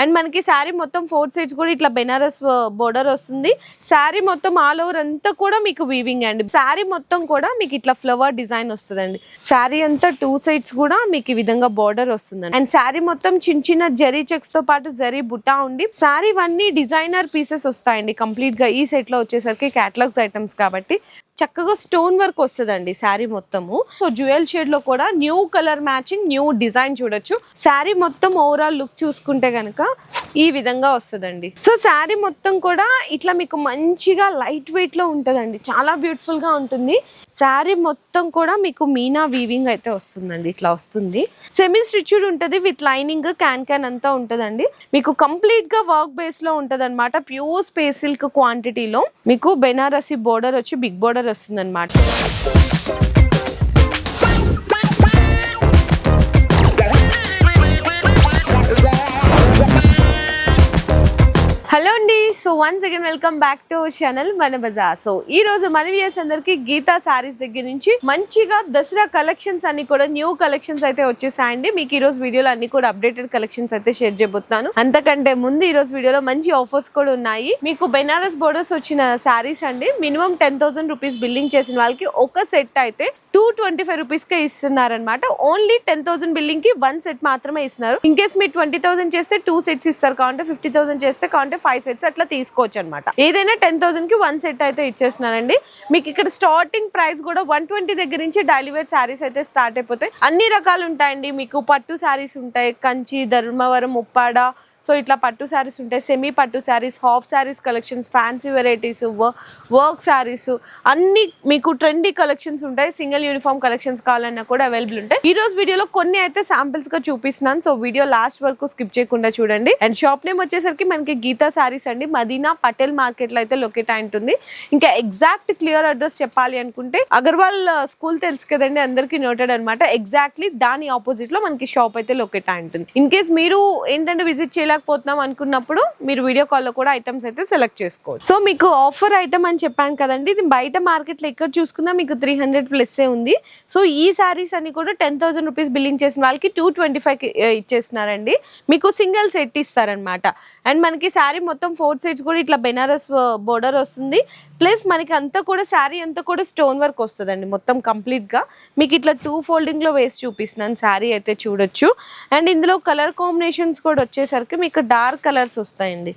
And మనకి శారీ మొత్తం four sides కూడా ఇట్లా బెనారస్ బోర్డర్ uh, వస్తుంది. శారీ మొత్తం ఆల్ ఓవర్ అంతా కూడా మీకు వీవింగ్ అండి. శారీ మొత్తం కూడా మీకు ఇట్లా ఫ్లవర్ డిజైన్ వస్తుందండి. శారీ అంతా టూ సైడ్స్ కూడా మీకు ఈ విధంగా బోర్డర్ వస్తుందండి. అండ్ శారీ మొత్తం చిన్న చిన్న జరీ చెక్స్తో పాటు జరీ బుట్టా ఉండి శారీ ఇవన్నీ డిజైనర్ పీసెస్ వస్తాయండి. కంప్లీట్గా ఈ సెట్లో వచ్చేసరికి క్యాటలాగ్స్ ఐటమ్స్ కాబట్టి. చక్కగా స్టోన్ వర్క్ వస్తుందండి శారీ మొత్తము. సో జ్యువెల్ షేడ్లో కూడా new colour matching new design చూడొచ్చు. శారీ మొత్తం ఓవరాల్ లుక్ చూసుకుంటే కనుక ఈ విధంగా వస్తుందండి. సో శారీ మొత్తం కూడా ఇట్లా మీకు మంచిగా లైట్ వెయిట్లో ఉంటుందండి. చాలా బ్యూటిఫుల్గా ఉంటుంది. శారీ మొత్తం కూడా మీకు మీనా వీవింగ్ అయితే వస్తుందండి. ఇట్లా వస్తుంది. సెమీ స్టిచ్డ్ ఉంటుంది విత్ లైనింగ్ క్యాన్ క్యాన్ అంతా ఉంటుందండి. మీకు కంప్లీట్గా వర్క్ బేస్లో ఉంటది అనమాట ప్యూర్ స్పేస్ సిల్క్ క్వాంటిటీలో మీకు బెనారసి బోర్డర్ వచ్చి బిగ్ బోర్డర్ వస్తుంది అనమాట so once again welcome back to channel Mana Bazaar so ఈ రోజు మన వ్యూస్ అందరికి గీతా సారీస్ దగ్గర నుంచి మంచిగా దసరా కలెక్షన్స్ అన్ని కూడా న్యూ కలెక్షన్స్ అయితే వచ్చేసాయండి. మీకు ఈ రోజు వీడియోలో అన్ని కూడా అప్డేటెడ్ కలెక్షన్స్ అయితే షేర్ చేయబోతున్నాను. అంతకంటే ముందు ఈ రోజు వీడియోలో మంచి ఆఫర్స్ కూడా ఉన్నాయి. మీకు బెనారస్ బోర్డర్స్ వచ్చిన సారీస్ అండి. Minimum ten thousand rupees billing చేసిన వాళ్ళకి ఒక సెట్ అయితే టూ ట్వంటీ ఫైవ్ రూపీస్ కే ఇస్తున్నారనమాట ఓన్లీ టెన్ థౌసండ్ బిల్డింగ్కి వన్ సెట్ మాత్రమే ఇస్తున్నారు. ఇన్ కేస్ మీరు ట్వంటీ థౌసండ్ చేస్తే టూ సెట్స్ ఇస్తారు కావంటే ఫిఫ్టీ థౌసండ్ చేస్తే కావంటే ఫైవ్ సెట్స్ అట్లా తీసుకోవచ్చు అనమాట ఏదైనా టెన్ థౌసండ్కి వన్ సెట్ అయితే ఇచ్చేస్తున్నారండి మీకు ఇక్కడ స్టార్టింగ్ ప్రైస్ కూడా వన్ ట్వంటీ దగ్గర నుంచి డైలీ వేర్ శారీస్ అయితే స్టార్ట్ అయిపోతాయి. అన్ని రకాలు ఉంటాయండి. మీకు పట్టు శారీస్ ఉంటాయి. కంచి ధర్మవరం ఉప్పాడ సో ఇట్లా పట్టు శారీస్ ఉంటాయి. సెమీ పట్టు sarees half sarees collections fancy varieties work sarees అన్ని మీకు ట్రెండీ కలెక్షన్స్ ఉంటాయి. సింగిల్ యూనిఫామ్ కలెక్షన్స్ కావాలన్నా కూడా అవైలబుల్ ఉంటాయి. ఈ రోజు వీడియోలో కొన్ని అయితే శాంపిల్స్గా చూపిస్తున్నాను. సో వీడియో లాస్ట్ వరకు స్కిప్ చేయకుండా చూడండి. అండ్ షాప్ నేమ్ వచ్చేసరికి మనకి గీతా శారీస్ అండి. మదీనా పటేల్ మార్కెట్లో అయితే లొకేట్ అయి ఉంటుంది. ఇంకా ఎగ్జాక్ట్ క్లియర్ అడ్రస్ చెప్పాలి అనుకుంటే అగర్వాల్ స్కూల్ తెలుసు కదండి. అందరికీ నోటెడ్ అనమాట ఎగ్జాక్ట్లీ దాని ఆపోజిట్లో మనకి షాప్ అయితే లొకేట్ అయి ఉంటుంది. ఇన్ కేస్ మీరు ఏంటంటే విజిట్ చేయలేకపోతున్నాం అనుకున్నప్పుడు మీరు వీడియో కాల్లో కూడా ఐటమ్స్ అయితే సెలెక్ట్ చేసుకోవచ్చు. సో మీకు ఆఫర్ ఐటమ్ అని చెప్పాను కదండి ఇది బయట మార్కెట్లో ఎక్కడ చూసుకున్నా మీకు త్రీ హండ్రెడ్ ప్లస్సే ఉంది. సో ఈ శారీస్ అన్ని కూడా టెన్ థౌసండ్ రూపీస్ బిల్లింగ్ చేసిన వాళ్ళకి టూ ట్వంటీ ఫైవ్ ఇచ్చేస్తున్నారండి. మీకు సింగిల్ సెట్ ఇస్తారనమాట అండ్ మనకి శారీ మొత్తం ఫోర్ సెట్స్ కూడా ఇట్లా బెనారస్ బోర్డర్ eh, వస్తుంది. ప్లస్ మనకి అంతా కూడా శారీ అంతా కూడా స్టోన్ వర్క్ వస్తుందండి మొత్తం కంప్లీట్గా మీకు ఇట్లా టూ ఫోల్డింగ్లో వేసి చూపిస్తున్నాను శారీ అయితే చూడొచ్చు. అండ్ ఇందులో కలర్ కాంబినేషన్స్ కూడా వచ్చేసరికి మీకు డార్క్ కలర్స్ వస్తాయండి.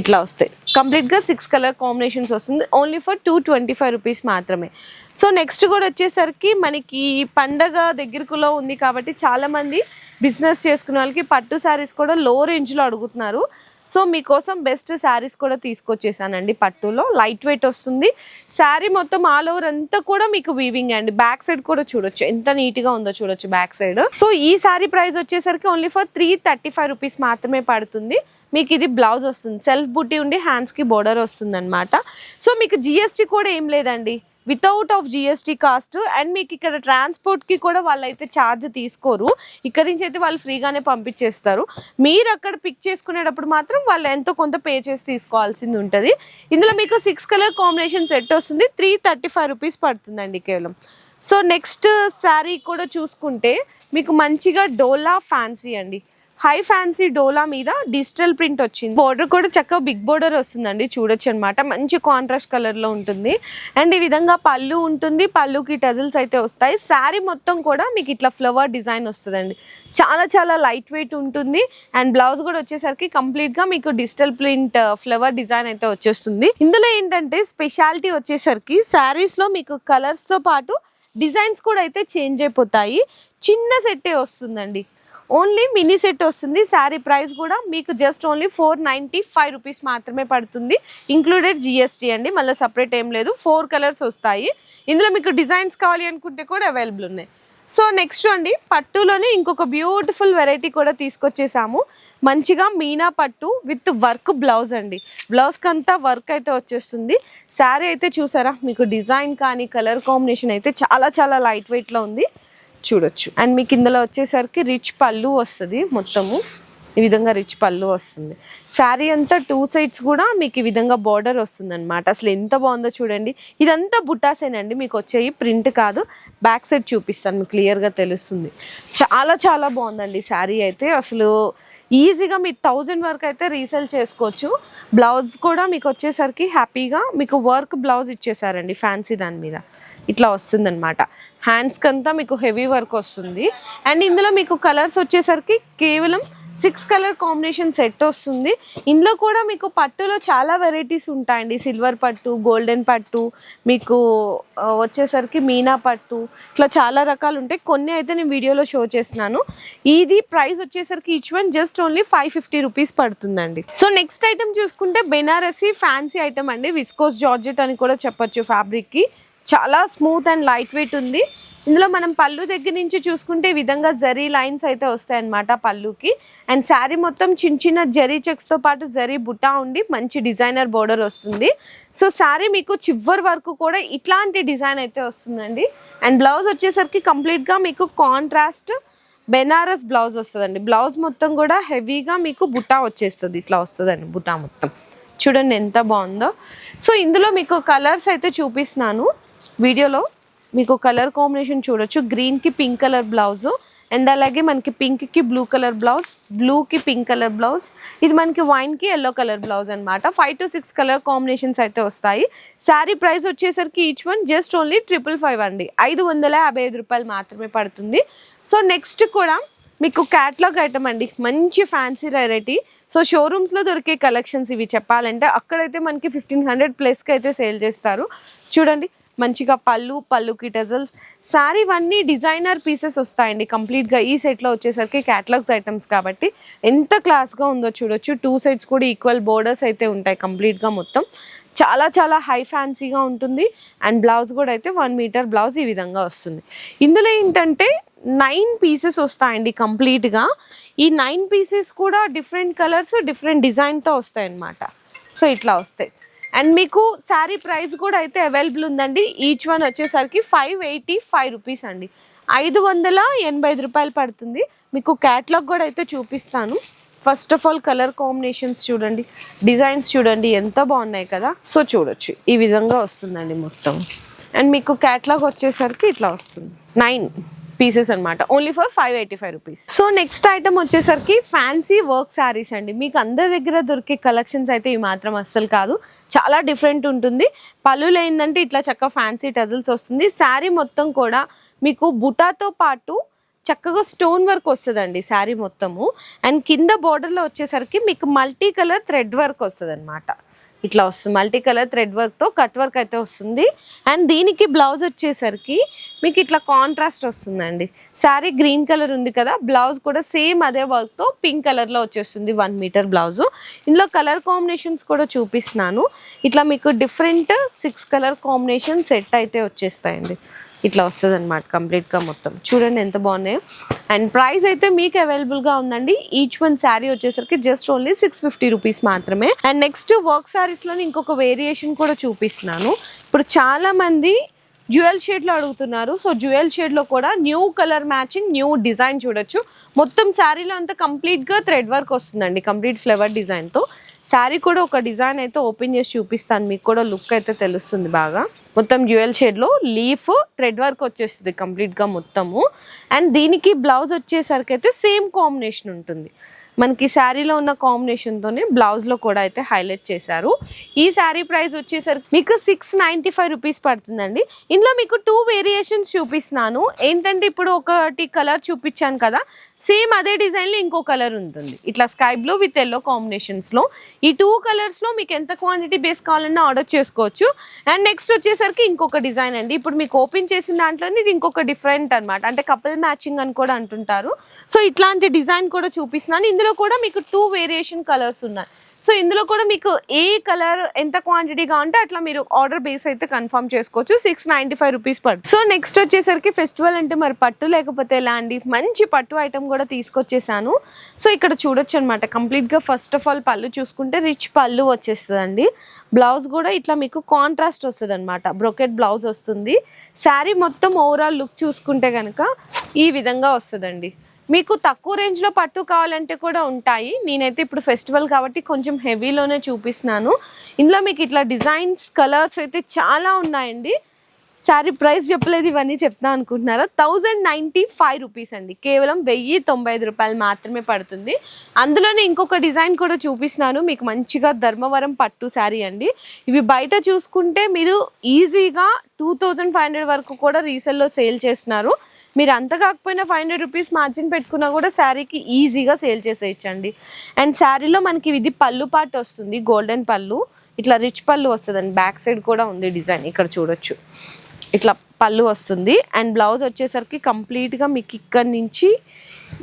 ఇట్లా వస్తాయి. కంప్లీట్గా సిక్స్ కలర్ కాంబినేషన్స్ వస్తుంది. Only for two twenty five rupees మాత్రమే. సో నెక్స్ట్ కూడా వచ్చేసరికి మనకి పండగ దగ్గరకులో ఉంది కాబట్టి చాలామంది బిజినెస్ చేసుకునే వాళ్ళకి పట్టు శారీస్ కూడా లో రేంజ్లో అడుగుతున్నారు. సో మీకోసం బెస్ట్ శారీస్ కూడా తీసుకొచ్చేసానండి పట్టులో. లైట్ వెయిట్ వస్తుంది. శారీ మొత్తం ఆల్ ఓవర్ అంతా కూడా మీకు వీవింగ్ అండి. బ్యాక్ సైడ్ కూడా చూడొచ్చు. ఎంత నీట్గా ఉందో చూడొచ్చు బ్యాక్ సైడ్ సో ఈ శారీ ప్రైస్ వచ్చేసరికి only for three thirty five rupees మాత్రమే పడుతుంది. మీకు ఇది బ్లౌజ్ వస్తుంది. సెల్ఫ్ బుట్టి ఉండి హ్యాండ్స్కి బోర్డర్ వస్తుంది అనమాట సో మీకు జిఎస్టీ కూడా ఏం లేదండి. Without of GST cost and మీకు ఇక్కడ ట్రాన్స్పోర్ట్కి కూడా వాళ్ళైతే ఛార్జ్ తీసుకోరు. ఇక్కడి నుంచి అయితే వాళ్ళు ఫ్రీగానే పంపించేస్తారు. మీరు అక్కడ పిక్ చేసుకునేటప్పుడు మాత్రం వాళ్ళు ఎంతో కొంత పే చేసి తీసుకోవాల్సింది ఉంటుంది. ఇందులో మీకు సిక్స్ కలర్ కాంబినేషన్ సెట్ వస్తుంది. త్రీ థర్టీ ఫైవ్ రూపీస్ పడుతుందండి కేవలం. సో నెక్స్ట్ శారీ కూడా చూసుకుంటే మీకు మంచిగా డోలా ఫ్యాన్సీ అండి. హై ఫ్యాన్సీ డోలా మీద డిజిటల్ ప్రింట్ వచ్చింది. బోర్డర్ కూడా చక్కగా బిగ్ బోర్డర్ వస్తుందండి చూడొచ్చు అనమాట మంచి కాంట్రాస్ట్ కలర్లో ఉంటుంది. అండ్ ఈ విధంగా పళ్ళు ఉంటుంది పళ్ళుకి టజిల్స్ అయితే వస్తాయి. శారీ మొత్తం కూడా మీకు ఇట్లా ఫ్లవర్ డిజైన్ వస్తుందండి. చాలా చాలా లైట్ వెయిట్ ఉంటుంది. అండ్ బ్లౌజ్ కూడా వచ్చేసరికి కంప్లీట్గా మీకు డిజిటల్ ప్రింట్ ఫ్లవర్ డిజైన్ అయితే వచ్చేస్తుంది. ఇందులో ఏంటంటే స్పెషాలిటీ వచ్చేసరికి శారీస్లో మీకు కలర్స్తో పాటు డిజైన్స్ కూడా అయితే చేంజ్ అయిపోతాయి. చిన్న సెట్టే వస్తుందండి. ఓన్లీ మినీ సెట్ వస్తుంది. శారీ ప్రైస్ కూడా మీకు just only four ninety five rupees మాత్రమే పడుతుంది. ఇంక్లూడెడ్ జిఎస్టీ అండి. మళ్ళీ సపరేట్ ఏం లేదు. ఫోర్ కలర్స్ వస్తాయి. ఇందులో మీకు డిజైన్స్ కావాలి అనుకుంటే కూడా అవైలబుల్ ఉన్నాయి. సో నెక్స్ట్ అండి పట్టులోనే ఇంకొక బ్యూటిఫుల్ వెరైటీ కూడా తీసుకొచ్చేసాము. మంచిగా మీనా పట్టు విత్ వర్క్ బ్లౌజ్ అండి. బ్లౌజ్కి అంతా వర్క్ అయితే వచ్చేస్తుంది. శారీ అయితే చూసారా? మీకు డిజైన్ కానీ కలర్ కాంబినేషన్ అయితే చాలా చాలా లైట్ వెయిట్లో ఉంది. చూడొచ్చు. అండ్ మీకు ఇందులో వచ్చేసరికి రిచ్ పళ్ళు వస్తుంది మొత్తము. ఈ విధంగా రిచ్ పళ్ళు వస్తుంది. శారీ అంతా టూ సైడ్స్ కూడా మీకు ఈ విధంగా బార్డర్ వస్తుంది అనమాట అసలు ఎంత బాగుందో చూడండి. ఇదంతా బుట్టాసేనండి మీకు వచ్చేవి ప్రింట్ కాదు. బ్యాక్ సైడ్ చూపిస్తాను. మీకు క్లియర్గా తెలుస్తుంది. చాలా చాలా బాగుందండి శారీ అయితే. అసలు ఈజీగా మీరు థౌజండ్ వరకు అయితే రీసేల్ చేసుకోవచ్చు. బ్లౌజ్ కూడా మీకు వచ్చేసరికి హ్యాపీగా మీకు వర్క్ బ్లౌజ్ ఇచ్చేసారండి. ఫ్యాన్సీ దాని మీద. ఇట్లా వస్తుందన్నమాట. హ్యాండ్స్కి అంతా మీకు హెవీ వర్క్ వస్తుంది. అండ్ ఇందులో మీకు కలర్స్ వచ్చేసరికి కేవలం సిక్స్ కలర్ కాంబినేషన్ సెట్ వస్తుంది. ఇందులో కూడా మీకు పట్టులో చాలా వెరైటీస్ ఉంటాయండి. సిల్వర్ పట్టు గోల్డెన్ పట్టు మీకు వచ్చేసరికి మీనా పట్టు ఇట్లా చాలా రకాలు ఉంటాయి. కొన్ని అయితే నేను వీడియోలో షో చేస్తున్నాను. ఇది ప్రైస్ వచ్చేసరికి each one just only five fifty rupees పడుతుందండి. సో నెక్స్ట్ ఐటమ్ చూసుకుంటే బెనారసీ ఫ్యాన్సీ ఐటమ్ అండి. విస్కోస్ జార్జెట్ అని కూడా చెప్పొచ్చు ఫ్యాబ్రిక్కి చాలా స్మూత్ అండ్ లైట్ వెయిట్ ఉంది. ఇందులో మనం పళ్ళు దగ్గర నుంచి చూసుకుంటే ఈ విధంగా జరీ లైన్స్ అయితే వస్తాయన్నమాట పళ్ళుకి. అండ్ శారీ మొత్తం చిన్న చిన్న జరీ చెక్స్తో పాటు జరీ బుట్టా ఉండి మంచి డిజైనర్ బోర్డర్ వస్తుంది. సో శారీ మీకు చివరి వరకు కూడా ఇట్లాంటి డిజైన్ అయితే వస్తుందండి. అండ్ బ్లౌజ్ వచ్చేసరికి కంప్లీట్గా మీకు కాంట్రాస్ట్ బెనారస్ బ్లౌజ్ వస్తుందండి. బ్లౌజ్ మొత్తం కూడా హెవీగా మీకు బుట్టా వచ్చేస్తుంది. ఇట్లా వస్తుందండి బుట్టా మొత్తం. చూడండి ఎంత బాగుందో. సో ఇందులో మీకు కలర్స్ అయితే చూపిస్తున్నాను. వీడియోలో మీకు కలర్ కాంబినేషన్ చూడొచ్చు. గ్రీన్కి పింక్ కలర్ బ్లౌజ్ అండ్ అలాగే మనకి పింక్కి బ్లూ కలర్ బ్లౌజ్ బ్లూకి పింక్ కలర్ బ్లౌజ్ ఇది మనకి వైన్కి ఎల్లో కలర్ బ్లౌజ్ అనమాట five to six colour combinations అయితే వస్తాయి. శారీ ప్రైస్ వచ్చేసరికి each one just only triple five అండి. ఐదు వందల యాభై ఐదు రూపాయలు మాత్రమే పడుతుంది. సో నెక్స్ట్ కూడా మీకు క్యాట్లాగ్ ఐటమ్ అండి. మంచి ఫ్యాన్సీ వెరైటీ సో షోరూమ్స్లో దొరికే కలెక్షన్స్ ఇవి చెప్పాలంటే అక్కడైతే మనకి ఫిఫ్టీన్ హండ్రెడ్ ప్లస్కి అయితే సేల్ చేస్తారు. చూడండి మంచిగా పళ్ళు పళ్ళుకి టెజల్స్ శారీ ఇవన్నీ డిజైనర్ పీసెస్ వస్తాయండి. కంప్లీట్గా ఈ సెట్లో వచ్చేసరికి క్యాటలాగ్స్ ఐటమ్స్ కాబట్టి ఎంత క్లాస్గా ఉందో చూడొచ్చు. టూ సైడ్స్ కూడా ఈక్వల్ బోర్డర్స్ అయితే ఉంటాయి కంప్లీట్గా మొత్తం. చాలా చాలా హై ఫ్యాన్సీగా ఉంటుంది. అండ్ బ్లౌజ్ కూడా అయితే వన్ మీటర్ బ్లౌజ్ ఈ విధంగా వస్తుంది. ఇందులో ఏంటంటే నైన్ పీసెస్ వస్తాయండి కంప్లీట్గా ఈ నైన్ పీసెస్ కూడా డిఫరెంట్ కలర్స్ డిఫరెంట్ డిజైన్తో వస్తాయి అన్నమాట సో ఇట్లా వస్తాయి. అండ్ మీకు శారీ ప్రైస్ కూడా అయితే అవైలబుల్ ఉందండి. ఈచ్ వన్ వచ్చేసరికి ఫైవ్ ఎయిటీ ఫైవ్ రూపీస్ అండి. ఐదు వందల ఎనభై ఐదు రూపాయలు పడుతుంది. మీకు క్యాట్లాగ్ కూడా అయితే చూపిస్తాను. First of all colour combinations చూడండి. డిజైన్స్ చూడండి. ఎంత బాగున్నాయి కదా. సో చూడొచ్చు. ఈ విధంగా వస్తుందండి మొత్తం. అండ్ మీకు క్యాట్లాగ్ వచ్చేసరికి ఇట్లా వస్తుంది. నైన్ పీసెస్ అనమాట only for five eighty five rupees so next item వచ్చేసరికి ఫ్యాన్సీ వర్క్ శారీస్ అండి. మీకు అందరి దగ్గర దొరికే కలెక్షన్స్ అయితే ఇవి మాత్రం అస్సలు కాదు. చాలా డిఫరెంట్ ఉంటుంది. పళ్ళులు ఏంటంటే ఇట్లా చక్కగా ఫ్యాన్సీ టజల్స్ వస్తుంది. శారీ మొత్తం కూడా మీకు బుటాతో పాటు చక్కగా స్టోన్ వర్క్ వస్తుందండి శారీ మొత్తము. అండ్ కింద బార్డర్లో వచ్చేసరికి మీకు మల్టీ కలర్ థ్రెడ్ వర్క్ వస్తుంది ఇట్లా వస్తుంది. మల్టీ కలర్ థ్రెడ్ వర్క్తో కట్ వర్క్ అయితే వస్తుంది. అండ్ దీనికి బ్లౌజ్ వచ్చేసరికి మీకు ఇట్లా కాంట్రాస్ట్ వస్తుందండి. శారీ గ్రీన్ కలర్ ఉంది కదా బ్లౌజ్ కూడా సేమ్ అదే వర్క్తో పింక్ కలర్లో వచ్చేస్తుంది వన్ మీటర్ బ్లౌజ్. ఇందులో కలర్ కాంబినేషన్స్ కూడా చూపిస్తున్నాను. ఇట్లా మీకు different six colour combination set అయితే వచ్చేస్తాయండి. ఇట్లా వస్తుంది అనమాట కంప్లీట్గా మొత్తం. చూడండి ఎంత బాగున్నాయో. అండ్ ప్రైస్ అయితే మీకు అవైలబుల్గా ఉందండి. ఈచ్ వన్ శారీ వచ్చేసరికి just only six fifty rupees మాత్రమే. అండ్ నెక్స్ట్ వర్క్ శారీస్లో ఇంకొక వేరియేషన్ కూడా చూపిస్తున్నాను. ఇప్పుడు చాలామంది జ్యువెల్ షేడ్లో అడుగుతున్నారు. సో జ్యువెల్ షేడ్లో కూడా new colour matching new design చూడొచ్చు. మొత్తం శారీలో అంతా కంప్లీట్గా థ్రెడ్ వర్క్ వస్తుందండి. కంప్లీట్ ఫ్లవర్ డిజైన్తో. శారీ కూడా ఒక డిజైన్ అయితే ఓపెన్ చేసి చూపిస్తాను. మీకు కూడా లుక్ అయితే తెలుస్తుంది బాగా. మొత్తం జ్యువెల్ షేడ్లో లీఫ్ థ్రెడ్ వర్క్ వచ్చేస్తుంది కంప్లీట్గా మొత్తము. అండ్ దీనికి బ్లౌజ్ వచ్చేసరికి అయితే సేమ్ కాంబినేషన్ ఉంటుంది. మనకి శారీలో ఉన్న కాంబినేషన్తోనే బ్లౌజ్లో కూడా అయితే హైలైట్ చేశారు. ఈ శారీ ప్రైస్ వచ్చేసరికి మీకు సిక్స్ నైంటీ ఫైవ్ రూపీస్ పడుతుందండి. ఇందులో మీకు టూ వేరియేషన్స్ చూపిస్తున్నాను. ఏంటంటే ఇప్పుడు ఒకటి కలర్ చూపించాను కదా సేమ్ అదే డిజైన్లో ఇంకో కలర్ ఉంటుంది. ఇట్లా స్కై బ్లూ విత్ ఎల్లో కాంబినేషన్స్లో ఈ టూ కలర్స్లో మీకు ఎంత క్వాంటిటీ బేస్ కావాలన్నా ఆర్డర్ చేసుకోవచ్చు. అండ్ నెక్స్ట్ వచ్చేసరికి ఇంకొక డిజైన్ అండి. ఇప్పుడు మీకు ఓపెన్ చేసిన దాంట్లోనే ఇది ఇంకొక డిఫరెంట్ అనమాట అంటే కపుల్ మ్యాచింగ్ అని కూడా అంటుంటారు. సో ఇట్లాంటి డిజైన్ కూడా చూపిస్తున్నాను. ఇందులో కూడా మీకు టూ వేరియేషన్ కలర్స్ ఉన్నాయి. సో ఇందులో కూడా మీకు ఏ కలర్ ఎంత క్వాంటిటీ కావాలంటే అట్లా మీరు ఆర్డర్ బేస్ అయితే కన్ఫర్మ్ చేసుకోవచ్చు. సిక్స్ నైన్టీ ఫైవ్ రూపీస్ పడుతుంది సో నెక్స్ట్ వచ్చేసరికి ఫెస్టివల్ అంటే మరి పట్టు లేకపోతే ఎలా అండి మంచి పట్టు ఐటమ్ కూడా తీసుకొచ్చేసాను. సో ఇక్కడ చూడొచ్చు అనమాట కంప్లీట్గా ఫస్ట్ ఆఫ్ ఆల్ పళ్ళు చూసుకుంటే రిచ్ పళ్ళు వచ్చేస్తుందండి. బ్లౌజ్ కూడా ఇట్లా మీకు కాంట్రాస్ట్ వస్తుంది అనమాట బ్రొకెట్ బ్లౌజ్ వస్తుంది. శారీ మొత్తం ఓవరాల్ లుక్ చూసుకుంటే కనుక ఈ విధంగా వస్తుందండి. మీకు తక్కువ రేంజ్లో పట్టు కావాలంటే కూడా ఉంటాయి. నేనైతే ఇప్పుడు ఫెస్టివల్ కాబట్టి కొంచెం హెవీలోనే చూపిస్తున్నాను. ఇందులో మీకు ఇట్లా డిజైన్స్ కలర్స్ అయితే చాలా ఉన్నాయండి. శారీ ప్రైస్ చెప్పలేదు ఇవన్నీ చెప్తా అనుకుంటున్నారా? థౌజండ్ నైంటీ ఫైవ్ రూపీస్ అండి. కేవలం వెయ్యి తొంభై ఐదు రూపాయలు మాత్రమే పడుతుంది. అందులోనే ఇంకొక డిజైన్ కూడా చూపిస్తున్నాను. మీకు మంచిగా ధర్మవరం పట్టు శారీ అండి. ఇవి బయట చూసుకుంటే మీరు ఈజీగా టూ థౌజండ్ ఫైవ్ హండ్రెడ్ వరకు కూడా రీసెల్లో సేల్ చేస్తున్నారు. మీరు అంత కాకపోయినా ఫైవ్ హండ్రెడ్ రూపీస్ మార్జిన్ పెట్టుకున్నా కూడా శారీకి ఈజీగా సేల్ చేసేయచ్చండి. అండ్ శారీలో మనకి ఇది పళ్ళు పాటు వస్తుంది గోల్డెన్ పళ్ళు. ఇట్లా రిచ్ పళ్ళు వస్తుందండి. బ్యాక్ సైడ్ కూడా ఉంది డిజైన్ ఇక్కడ చూడొచ్చు. ఇట్లా పళ్ళు వస్తుంది. అండ్ బ్లౌజ్ వచ్చేసరికి కంప్లీట్గా మీకు ఇక్కడ నుంచి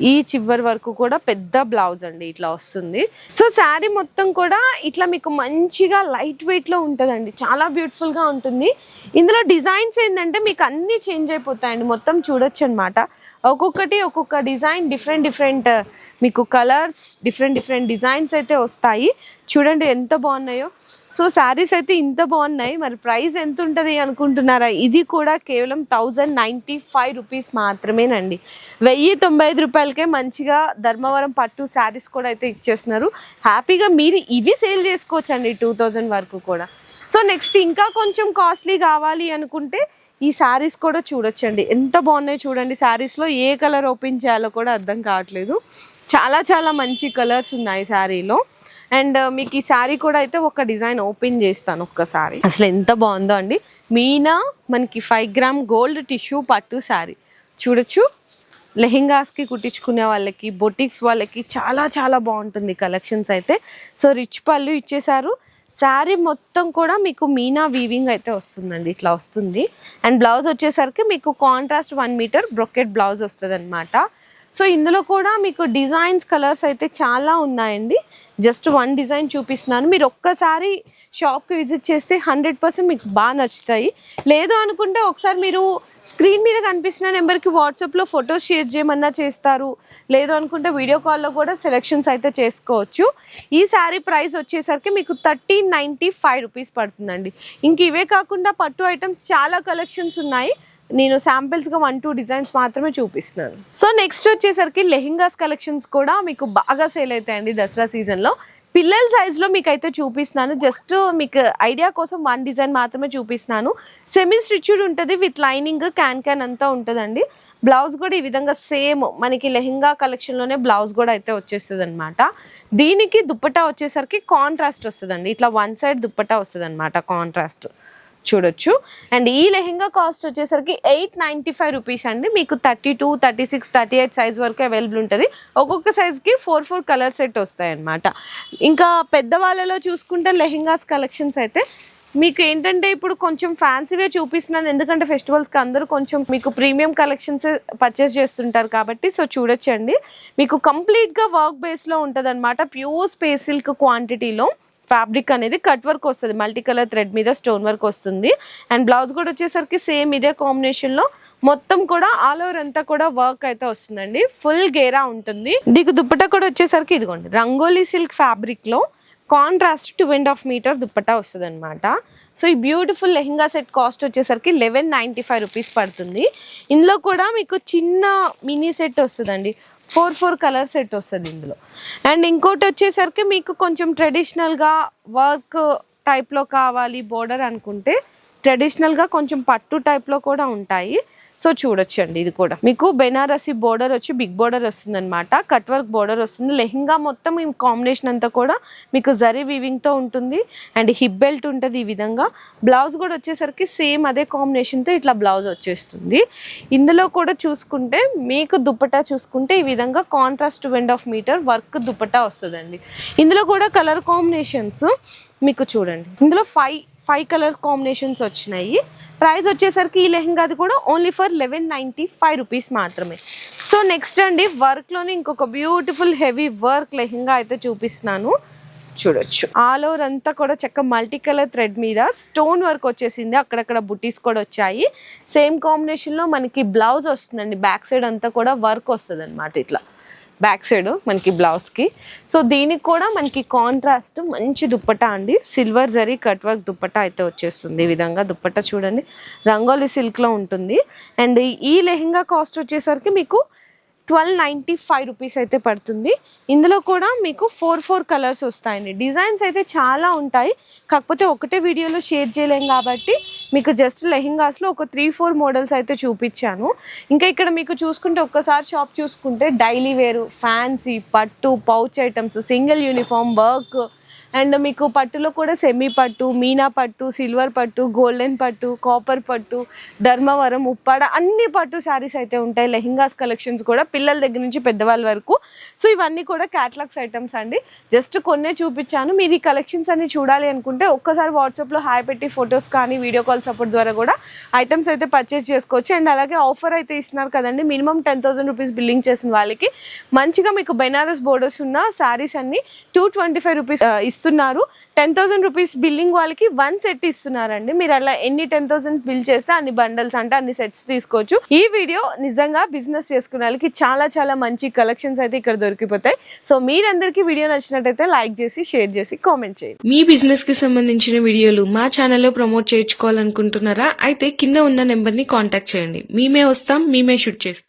ఈ చివరి వరకు కూడా పెద్ద బ్లౌజ్ అండి ఇట్లా వస్తుంది. సో శారీ మొత్తం కూడా ఇట్లా మీకు మంచిగా లైట్ వెయిట్లో ఉంటుందండి. చాలా బ్యూటిఫుల్గా ఉంటుంది. ఇందులో డిజైన్స్ ఏంటంటే మీకు అన్నీ చేంజ్ అయిపోతాయండి. మొత్తం చూడొచ్చు అనమాట ఒక్కొక్కటి ఒక్కొక్క డిజైన్ డిఫరెంట్ డిఫరెంట్ మీకు కలర్స్ డిఫరెంట్ డిఫరెంట్ డిజైన్స్ అయితే వస్తాయి. చూడండి ఎంత బాగున్నాయో. సో శారీస్ అయితే ఇంత బాగున్నాయి. మరి ప్రైస్ ఎంత ఉంటుంది అనుకుంటున్నారా? ఇది కూడా కేవలం థౌజండ్ నైంటీ ఫైవ్ రూపీస్ మాత్రమేనండి. వెయ్యి తొంభై ఐదు రూపాయలకే మంచిగా ధర్మవరం పట్టు శారీస్ కూడా అయితే ఇచ్చేస్తున్నారు. హ్యాపీగా మీరు ఇవి సేల్ చేసుకోవచ్చండి టూ థౌజండ్ వరకు కూడా. సో నెక్స్ట్ ఇంకా కొంచెం కాస్ట్లీ కావాలి అనుకుంటే ఈ శారీస్ కూడా చూడొచ్చండి. ఎంత బాగున్నాయి చూడండి శారీస్లో. ఏ కలర్ ఓపెన్ చేయాలో కూడా అర్థం కావట్లేదు. చాలా చాలా మంచి కలర్స్ ఉన్నాయి శారీలో. అండ్ మీకు ఈ శారీ కూడా అయితే ఒక డిజైన్ ఓపెన్ చేస్తాను ఒక్కసారి. అసలు ఎంత బాగుందో అండి. మీనా మనకి ఫైవ్ గ్రామ్ గోల్డ్ టిష్యూ పట్టు శారీ. చూడొచ్చు. లెహెంగాస్కి కుట్టించుకునే వాళ్ళకి బొటిక్స్ వాళ్ళకి చాలా చాలా బాగుంటుంది కలెక్షన్స్ అయితే. సో రిచ్ పళ్ళు ఇచ్చేసారు శారీ మొత్తం కూడా మీకు మీనా వీవింగ్ అయితే వస్తుందండి. ఇట్లా వస్తుంది. అండ్ బ్లౌజ్ వచ్చేసరికి మీకు contrast one metre brocade blouse వస్తుంది అనమాట సో ఇందులో కూడా మీకు డిజైన్స్ కలర్స్ అయితే చాలా ఉన్నాయండి. జస్ట్ వన్ డిజైన్ చూపిస్తున్నాను. మీరు ఒక్కసారి షాప్కి విజిట్ చేస్తే హండ్రెడ్ పర్సెంట్ మీకు బాగా నచ్చుతాయి. లేదు అనుకుంటే ఒకసారి మీరు స్క్రీన్ మీద కనిపిస్తున్న నెంబర్కి వాట్సాప్లో ఫొటోస్ షేర్ చేయమన్నా చేస్తారు. లేదు అనుకుంటే వీడియో కాల్లో కూడా సెలెక్షన్స్ అయితే చేసుకోవచ్చు. ఈ శారీ ప్రైస్ వచ్చేసరికి మీకు థర్టీన్ నైంటీ ఫైవ్ రూపీస్ పడుతుందండి. ఇంక ఇవే కాకుండా పట్టు ఐటమ్స్ చాలా కలెక్షన్స్ ఉన్నాయి. నేను శాంపిల్స్గా వన్ టూ డిజైన్స్ మాత్రమే చూపిస్తున్నాను. సో నెక్స్ట్ వచ్చేసరికి లెహెంగాస్ కలెక్షన్స్ కూడా మీకు బాగా సేల్ అవుతాయండి దసరా సీజన్లో పిల్లల సైజులో మీకు అయితే చూపిస్తున్నాను. జస్ట్ మీకు ఐడియా కోసం వన్ డిజైన్ మాత్రమే చూపిస్తున్నాను. సెమీ స్టిచ్డ్ ఉంటుంది విత్ లైనింగ్ క్యాన్ క్యాన్ అంతా ఉంటుందండి. బ్లౌజ్ కూడా ఈ విధంగా సేమ్ మనకి లెహెంగా కలెక్షన్లోనే బ్లౌజ్ కూడా అయితే వచ్చేస్తుంది అనమాట దీనికి దుప్పటా వచ్చేసరికి కాంట్రాస్ట్ వస్తుందండి. ఇట్లా వన్ సైడ్ దుప్పటా వస్తుంది అనమాట కాంట్రాస్ట్ చూడొచ్చు. అండ్ ఈ లెహెంగా కాస్ట్ వచ్చేసరికి ఎయిట్ నైంటీ ఫైవ్ రూపీస్ అండి. మీకు thirty two thirty six thirty eight size వరకు అవైలబుల్ ఉంటుంది. ఒక్కొక్క సైజ్కి ఫోర్ ఫోర్ కలర్ సెట్ వస్తాయి అన్నమాట ఇంకా పెద్దవాళ్ళలో చూసుకుంటే లెహెంగాస్ కలెక్షన్స్ అయితే మీకు ఏంటంటే ఇప్పుడు కొంచెం ఫ్యాన్సీవే చూపిస్తున్నాను. ఎందుకంటే ఫెస్టివల్స్కి అందరూ కొంచెం మీకు ప్రీమియం కలెక్షన్స్ పర్చేస్ చేస్తుంటారు కాబట్టి సో చూడొచ్చండి. మీకు కంప్లీట్గా వర్క్ బేస్లో ఉంటుంది అనమాట ప్యూర్ స్పేస్ సిల్క్ క్వాంటిటీలో ఫ్యాబ్రిక్ అనేది కట్ వర్క్ వస్తుంది. మల్టీ కలర్ థ్రెడ్ మీద స్టోన్ వర్క్ వస్తుంది. అండ్ బ్లౌజ్ కూడా వచ్చేసరికి సేమ్ ఇదే కాంబినేషన్లో మొత్తం కూడా ఆల్ ఓవర్ అంతా కూడా వర్క్ అయితే వస్తుందండి. ఫుల్ గేరా ఉంటుంది. దీనికి దుప్పట కూడా వచ్చేసరికి ఇదిగోండి. రంగోలీ సిల్క్ ఫ్యాబ్రిక్లో contrast two and half metre dupatta వస్తుంది అనమాట సో ఈ బ్యూటిఫుల్ లెహంగా సెట్ కాస్ట్ వచ్చేసరికి లెవెన్ నైంటీ ఫైవ్ రూపీస్ పడుతుంది. ఇందులో కూడా మీకు చిన్న మినీ సెట్ వస్తుందండి. ఫోర్ ఫోర్ కలర్ సెట్ వస్తుంది ఇందులో. అండ్ ఇంకోటి వచ్చేసరికి మీకు కొంచెం ట్రెడిషనల్గా వర్క్ టైప్లో కావాలి బోర్డర్ అనుకుంటే ట్రెడిషనల్గా కొంచెం పట్టు టైప్లో కూడా ఉంటాయి. సో చూడొచ్చండి ఇది కూడా. మీకు బెనారసి బోర్డర్ వచ్చి బిగ్ బోర్డర్ వస్తుంది అనమాట కట్ వర్క్ బోర్డర్ వస్తుంది. లెహంగా మొత్తం ఈ కాంబినేషన్ అంతా కూడా మీకు జరీ వీవింగ్తో ఉంటుంది. అండ్ హిప్ బెల్ట్ ఉంటుంది ఈ విధంగా. బ్లౌజ్ కూడా వచ్చేసరికి సేమ్ అదే కాంబినేషన్తో ఇట్లా బ్లౌజ్ వచ్చేస్తుంది. ఇందులో కూడా చూసుకుంటే మీకు దుప్పటా చూసుకుంటే ఈ విధంగా కాంట్రాస్ట్ వెండ్ ఆఫ్ మీటర్ వర్క్ దుప్పటా వస్తుందండి. ఇందులో కూడా కలర్ కాంబినేషన్స్ మీకు చూడండి. ఇందులో ఫైవ్ ఫైవ్ కలర్ కాంబినేషన్స్ వచ్చినాయి. ప్రైస్ వచ్చేసరికి ఈ లెహంగాది కూడా only for eleven ninety five rupees మాత్రమే. సో నెక్స్ట్ అండి వర్క్లోనే ఇంకొక బ్యూటిఫుల్ హెవీ వర్క్ లెహంగా అయితే చూపిస్తున్నాను. చూడొచ్చు. ఆల్ ఓవర్ అంతా కూడా చక్క మల్టీ కలర్ థ్రెడ్ మీద స్టోన్ వర్క్ వచ్చేసింది. అక్కడక్కడ బుటీస్ కూడా వచ్చాయి. సేమ్ కాంబినేషన్లో మనకి బ్లౌజ్ వస్తుందండి. బ్యాక్ సైడ్ అంతా కూడా వర్క్ వస్తుంది ఇట్లా. బ్యాక్ సైడ్ మనకి బ్లౌజ్కి సో దీనికి కూడా మనకి కాంట్రాస్ట్ మంచి దుప్పటా అండి. Silver zari cut work dupatta అయితే వచ్చేస్తుంది ఈ విధంగా. దుప్పట చూడండి. రంగోలీ సిల్క్లో ఉంటుంది. అండ్ ఈ లెహెంగా కాస్ట్ వచ్చేసరికి మీకు ట్వెల్వ్ నైంటీ ఫైవ్ రూపీస్ అయితే పడుతుంది. ఇందులో కూడా మీకు ఫోర్ ఫోర్ కలర్స్ వస్తాయండి. డిజైన్స్ అయితే చాలా ఉంటాయి. కాకపోతే ఒకటే వీడియోలో షేర్ చేయలేం కాబట్టి మీకు జస్ట్ లెహెంగాస్లో ఒక త్రీ ఫోర్ మోడల్స్ అయితే చూపించాను. ఇంకా ఇక్కడ మీకు చూసుకుంటే ఒక్కసారి షాప్ చూసుకుంటే డైలీ వేరు ఫ్యాన్సీ పట్టు pouch items single uniform work and మీకు పట్టులో కూడా సెమీ పట్టు మీనా పట్టు సిల్వర్ పట్టు గోల్డెన్ పట్టు కాపర్ పట్టు ధర్మవరం ఉప్పాడ అన్ని పట్టు శారీస్ అయితే ఉంటాయి. లెహెంగాస్ కలెక్షన్స్ కూడా పిల్లల దగ్గర నుంచి పెద్దవాళ్ళ వరకు. సో ఇవన్నీ కూడా క్యాటలాగ్స్ ఐటమ్స్ అండి. జస్ట్ కొన్నే చూపించాను. మీరు ఈ కలెక్షన్స్ అన్ని చూడాలి అనుకుంటే ఒక్కసారి వాట్సాప్లో హాయ్ పెట్టి ఫొటోస్ కానీ వీడియో కాల్ సపోర్ట్ ద్వారా కూడా ఐటమ్స్ అయితే పర్చేస్ చేసుకోవచ్చు. అండ్ అలాగే ఆఫర్ అయితే ఇస్తున్నారు కదండి. Minimum ten thousand rupees billing చేసిన వాళ్ళకి మంచిగా మీకు బెనారస్ బోర్డర్స్ ఉన్న శారీస్ అన్ని టూ ట్వంటీ ఫైవ్ రూపీస్ ఇస్తున్నారు. టెన్ థౌసండ్ రూపీస్ బిల్లింగ్ వాళ్ళకి వన్ సెట్ ఇస్తున్నారండి. మీరు అలా ఎన్ని టెన్ థౌసండ్ బిల్ చేస్తే అన్ని బండల్స్ అంటే అన్ని సెట్స్ తీసుకోవచ్చు. ఈ వీడియో నిజంగా బిజినెస్ చేసుకునే వాళ్ళకి చాలా చాలా మంచి కలెక్షన్స్ అయితే ఇక్కడ దొరికిపోతాయి. సో మీరందరికీ వీడియో నచ్చినట్టయితే లైక్ చేసి షేర్ చేసి కామెంట్ చేయండి. మీ బిజినెస్కి సంబంధించిన వీడియోలు మా ఛానల్లో ప్రమోట్ చేయించుకోవాలనుకుంటున్నారా? అయితే కింద ఉన్న నెంబర్ని కాంటాక్ట్ చేయండి. మేమే వస్తాం మేమే షూట్ చేస్తాం.